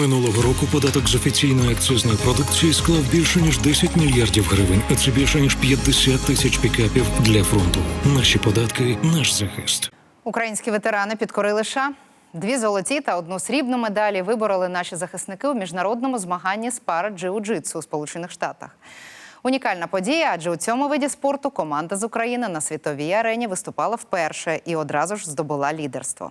Минулого року податок з офіційної акцизної продукції склав більше ніж 10 мільярдів гривень, а це більше ніж 50 тисяч пікапів для фронту. Наші податки, наш захист. Українські ветерани підкорили США. Дві золоті та одну срібну медалі вибороли наші захисники у міжнародному змаганні з пара джиу-джитсу у Сполучених Штатах. Унікальна подія, адже у цьому виді спорту команда з України на світовій арені виступала вперше і одразу ж здобула лідерство.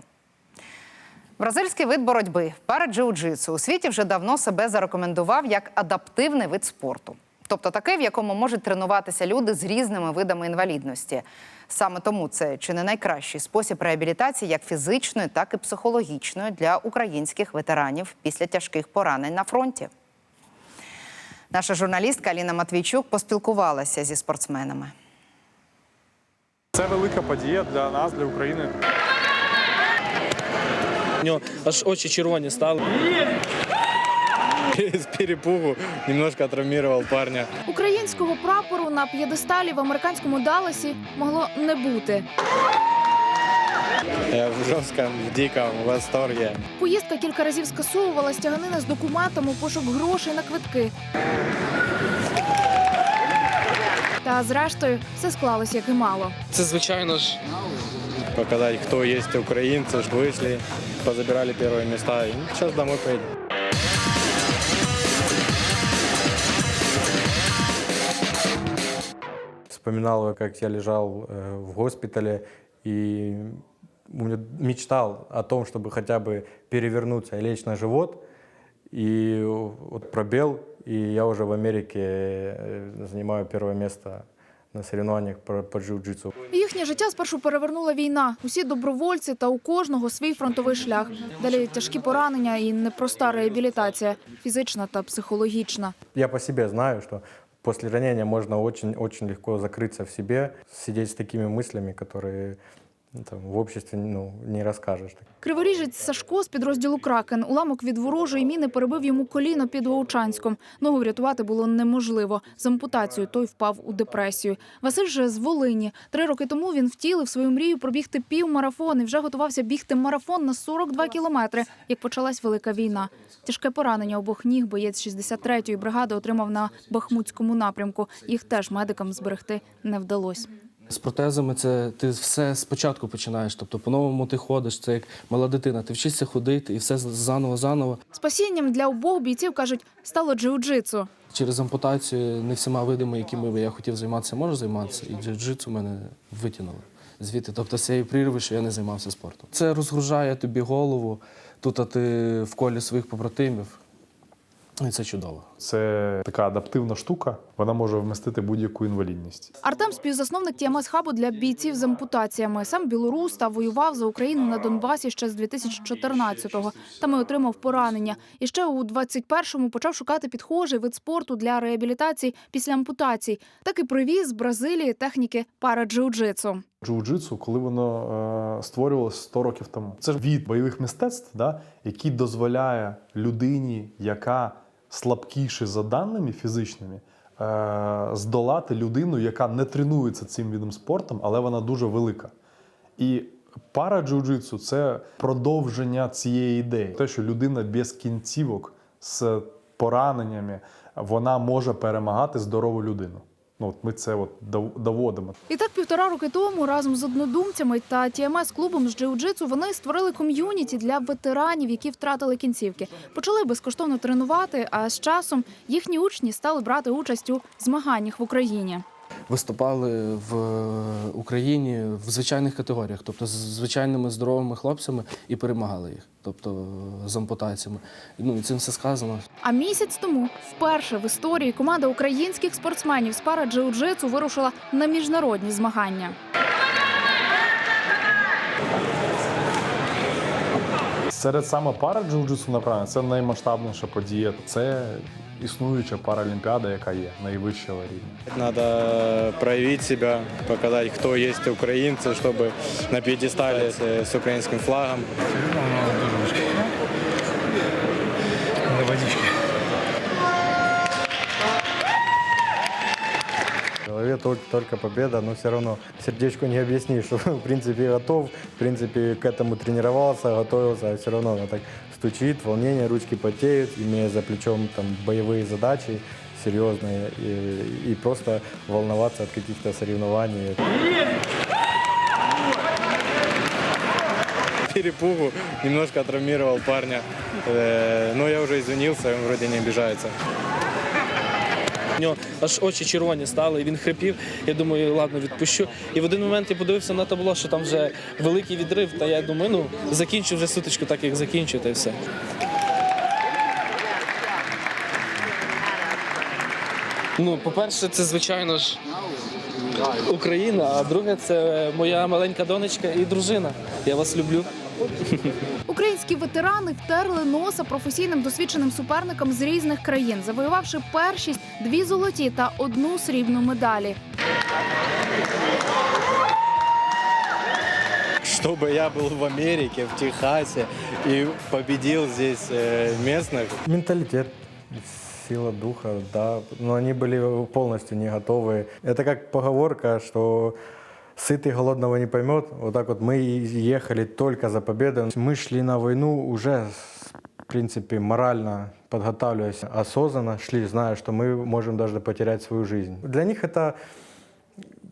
Бразильський вид боротьби пара джиу-джитсу у світі вже давно себе зарекомендував як адаптивний вид спорту, тобто такий, в якому можуть тренуватися люди з різними видами інвалідності. Саме тому це чи не найкращий спосіб реабілітації, як фізичної, так і психологічної для українських ветеранів після тяжких поранень на фронті. Наша журналістка Аліна Матвійчук поспілкувалася зі спортсменами. Це велика подія для нас, для України. У нього аж очі червоні стали. С перепугу немножко травмировал парня. Українського прапору на п'єдесталі в американському Далласі могло не бути. Я в жестком, в диком восторге. Поїздка кілька разів скасовувала стяганина з документами пошук грошей на квитки. Та зрештою все склалось як і мало. Це звичайно ж Показать, кто есть украинцы, что вышли, позабирали первые места. И сейчас домой поедем. Вспоминал, как я лежал э, в госпитале и мечтал о том, чтобы хотя бы перевернуться и лечь на живот. И вот пробел, и я уже в Америке э, занимаю первое место на соревнованиях по, по джиу-джитсу. Їхнє життя спершу перевернула війна. Усі добровольці та у кожного свій фронтовий шлях. Далі тяжкі поранення і непроста реабілітація, фізична та психологічна. Я по себе знаю, что после ранения можно очень-очень легко закрыться в себе, сидеть с такими мыслями, которые ну, там, в обществе ну, не расскажешь. Криворіжець Сашко з підрозділу Кракен. Уламок від ворожої міни перебив йому коліно під Вовчанськом. Ногу врятувати було неможливо. З ампутацією той впав у депресію. Василь же з Волині. Три роки тому він втілив свою мрію пробігти півмарафон і вже готувався бігти марафон на 42 кілометри, як почалась велика війна. Тяжке поранення обох ніг боєць 63-ї бригади отримав на Бахмутському напрямку. Їх теж медикам зберегти не вдалося. З протезами це ти все спочатку починаєш. Тобто по-новому ти ходиш, це як мала дитина. Ти вчишся ходити і все заново-заново. Спасінням для обох бійців кажуть стало джиу-джитсу. Через ампутацію не всіма видами, якими би я хотів займатися, можу займатися. І джиу-джитсу мене витягнули звідти. Тобто з цієї прірви, що я не займався спортом. Це розгружає тобі голову. Тут а ти в колі своїх побратимів. І це чудово. Це така адаптивна штука. Вона може вмістити будь-яку інвалідність. Артем співзасновник тіамас хабу для бійців з ампутаціями. Сам білорус та воював за Україну на Донбасі ще з 2014-го. Там і отримав поранення. І ще у 21-му почав шукати підхожий вид спорту для реабілітації після ампутацій. Так і привіз з Бразилії техніки пара-джиу-джитсу. Джиу-джитсу, коли воно е, створювалося 100 років тому, це ж від бойових мистецтв, да, який дозволяє людині, яка слабкіше за даними фізичними, здолати людину, яка не тренується цим відом спортом, але вона дуже велика. І пара джиу-джитсу – це продовження цієї ідеї. Те, що людина без кінцівок з пораненнями, вона може перемагати здорову людину. Ну, от ми це от доводимо. І так півтора роки тому разом з однодумцями та тіамас клубом з джиу-джитсу вони створили ком'юніті для ветеранів, які втратили кінцівки. Почали безкоштовно тренувати, а з часом їхні учні стали брати участь у змаганнях в Україні. Виступали в Україні в звичайних категоріях, тобто з звичайними здоровими хлопцями і перемагали їх, тобто з ампутаціями. Ну і цим все сказано. А місяць тому вперше в історії команда українських спортсменів з пара джиу-джитсу вирушила на міжнародні змагання. Серед саме пара джиу-джитсу, направлення це наймасштабніша подія. Це існуюча паралімпіада, яка є найвищого рівня. Надо проявить себе, показати, хто є українці, щоб на пьедестале з українським флагом. В голове только, только победа, но все равно сердечку не объяснишь, что в принципе готов, в принципе к этому тренировался, готовился, а все равно она так стучит, волнение, ручки потеют, имея за плечом там боевые задачи серьезные и, и просто волноваться от каких-то соревнований. Перепугу немножко травмировал парня, Э, но я уже извинился, он вроде не обижается. У нього аж очі червоні стали, і він хрипів. Я думаю, ладно, відпущу. І в один момент я подивився на табло, що там вже великий відрив. Та я думаю, ну закінчу вже сутичку, так як закінчу, та й все. Ну, по-перше, це звичайно ж Україна, а друге це моя маленька донечка і дружина. Я вас люблю. Українські ветерани втерли носа професійним досвідченим суперникам з різних країн, завоювавши першість дві золоті та одну срібну медалі. Чтобы я был в Америке, в Техасе и победил здесь э, местных. Менталитет, сила духа, да. Но они были полностью не готовы. Это как поговорка, что сытый голодного не поймет. Вот так вот мы и ехали только за победой. Мы шли на войну уже, в принципе, морально подготавливаясь осознанно, шли, зная, что мы можем даже потерять свою жизнь. Для них это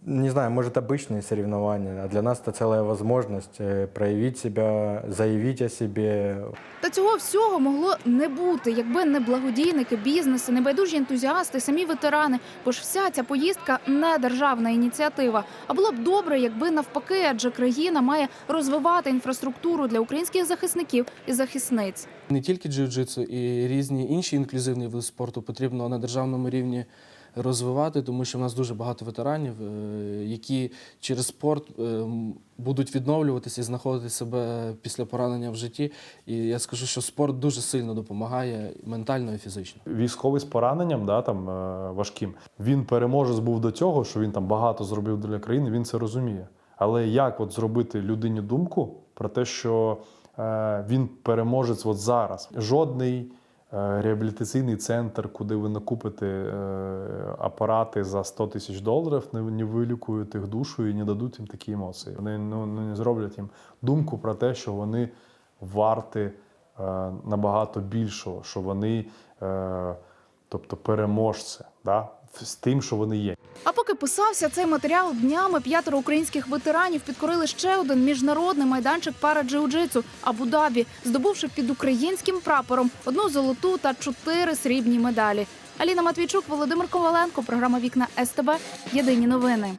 не знаю, может, обычные соревнования, а для нас это целая возможность э, проявить себя, заявить о себе. Та цього всього могло не бути, якби не благодійники, бізнеси, небайдужі ентузіасти, самі ветерани. Бо ж вся ця поїздка не державна ініціатива. А було б добре, якби навпаки, адже країна має розвивати інфраструктуру для українських захисників і захисниць. Не тільки джиу-джитсу, і різні інші інклюзивні види спорту потрібно на державному рівні розвивати, тому що в нас дуже багато ветеранів, е, які через спорт е, будуть відновлюватися і знаходити себе після поранення в житті. І я скажу, що спорт дуже сильно допомагає ментально і фізично. Військовий з пораненням, да, там, е, важким, він переможець був до цього, що він там багато зробив для країни, він це розуміє. Але як от зробити людині думку про те, що він переможець от зараз? Жодний реабілітаційний центр, куди ви накупите е, апарати за 100 тисяч доларів, не, вилікують їх душу і не дадуть їм такі емоції. Вони ну, ну, не зроблять їм думку про те, що вони варті е, набагато більшого, що вони, е, тобто, переможці, да? З тим, що вони є. А поки писався цей матеріал днями п'ятеро українських ветеранів підкорили ще один міжнародний майданчик пара джиу-джитсу Абу-Дабі, здобувши під українським прапором одну золоту та чотири срібні медалі. Аліна Матвійчук, Володимир Коваленко, програма Вікна СТБ. Єдині новини.